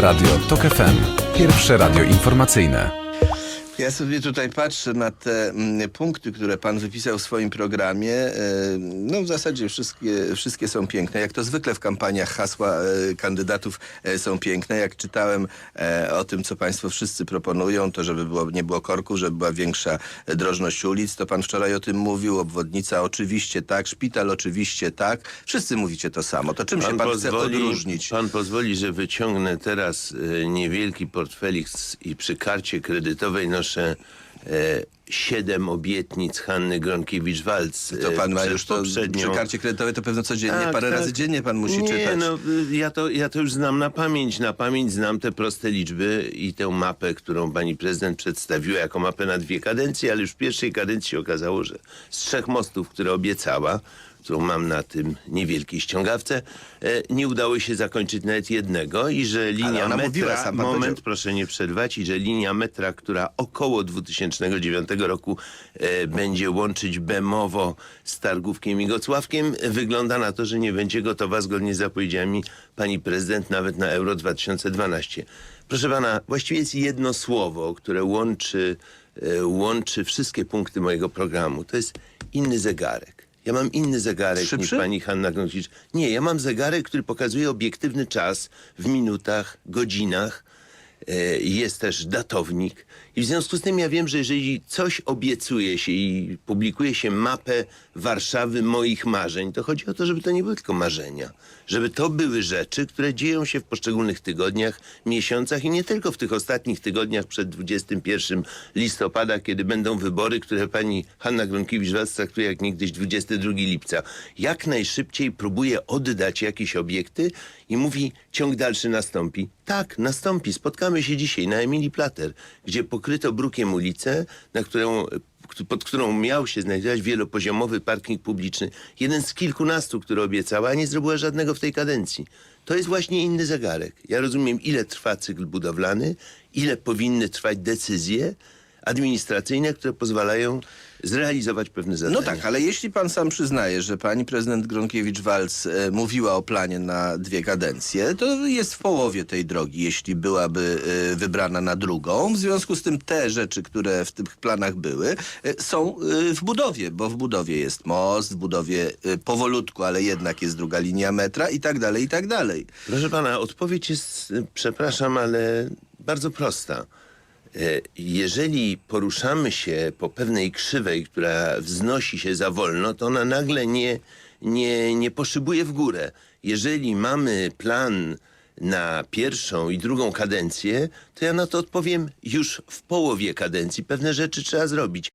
Radio TOK FM. Pierwsze radio informacyjne. Ja sobie tutaj patrzę na te mm, punkty, które pan wypisał w swoim programie. E, No w zasadzie wszystkie, wszystkie są piękne. Jak to zwykle w kampaniach hasła e, kandydatów e, są piękne. Jak czytałem o tym, co państwo wszyscy proponują, to żeby było, nie było korku, żeby była większa drożność ulic, to pan wczoraj o tym mówił. Obwodnica oczywiście tak, szpital oczywiście tak. Wszyscy mówicie to samo. To czym się pan chce odróżnić? Pan pozwoli, że wyciągnę teraz niewielki portfelik z- i przy karcie kredytowej noszę e, siedem obietnic Hanny Gronkiewicz-Walc. To pan ma już to poprzednią- przy karcie kredytowej to pewno codziennie, Tak, parę tak. razy dziennie pan musi nie, czytać. no y, ja to, ja to już znam na pamięć. Na pamięć znam te proste liczby i tę mapę, którą pani prezydent przedstawiła jako mapę na dwie kadencje, ale już w pierwszej kadencji się okazało, że z trzech mostów, które obiecała, którą mam na tym niewielkiej ściągawce, e, nie udało się zakończyć nawet jednego i że linia metra... moment, powiedział. proszę nie przerwać, i że linia metra, która około 2009 roku e, będzie łączyć Bemowo z Targówkiem i Gocławkiem, wygląda na to, że nie będzie gotowa zgodnie z zapowiedziami pani prezydent nawet na Euro 2012. Proszę pana, właściwie jest jedno słowo, które łączy, e, łączy wszystkie punkty mojego programu. To jest inny zegarek. Ja mam inny zegarek niż Szybszy? pani Hanna Gronkiewicz. Nie, ja mam zegarek, który pokazuje obiektywny czas w minutach, godzinach. E, Jest też datownik. I w związku z tym ja wiem, że jeżeli coś obiecuje się i publikuje się mapę Warszawy moich marzeń, to chodzi o to, żeby to nie były tylko marzenia. Żeby to były rzeczy, które dzieją się w poszczególnych tygodniach, miesiącach i nie tylko w tych ostatnich tygodniach przed 21 listopada, kiedy będą wybory, które pani Hanna Gronkiewicz-Waltz traktuje jak niegdyś 22 lipca. Jak najszybciej próbuje oddać jakieś obiekty i mówi, ciąg dalszy nastąpi. Tak, nastąpi. Spotkamy się dzisiaj na Emilii Plater, gdzie pokryto brukiem ulicę, na którą pod którą miał się znajdować wielopoziomowy parking publiczny. Jeden z kilkunastu, które obiecała, a nie zrobiła żadnego w tej kadencji. To jest właśnie inny zegarek. Ja rozumiem, ile trwa cykl budowlany, ile powinny trwać decyzje administracyjne, które pozwalają zrealizować pewne zadania. No tak, ale jeśli pan sam przyznaje, że pani prezydent Gronkiewicz-Walc e, mówiła o planie na dwie kadencje, to jest w połowie tej drogi, jeśli byłaby e, wybrana na drugą. W związku z tym te rzeczy, które w tych planach były, e, są w budowie, bo w budowie jest most, w budowie powolutku, ale jednak jest druga linia metra i tak dalej, i tak dalej. Proszę pana, odpowiedź jest, przepraszam, ale bardzo prosta. E, Jeżeli poruszamy się po pewnej krzywej, która wznosi się za wolno, to ona nagle nie, nie, nie poszybuje w górę. Jeżeli mamy plan na pierwszą i drugą kadencję, to ja na to odpowiem już w połowie kadencji. Pewne rzeczy trzeba zrobić.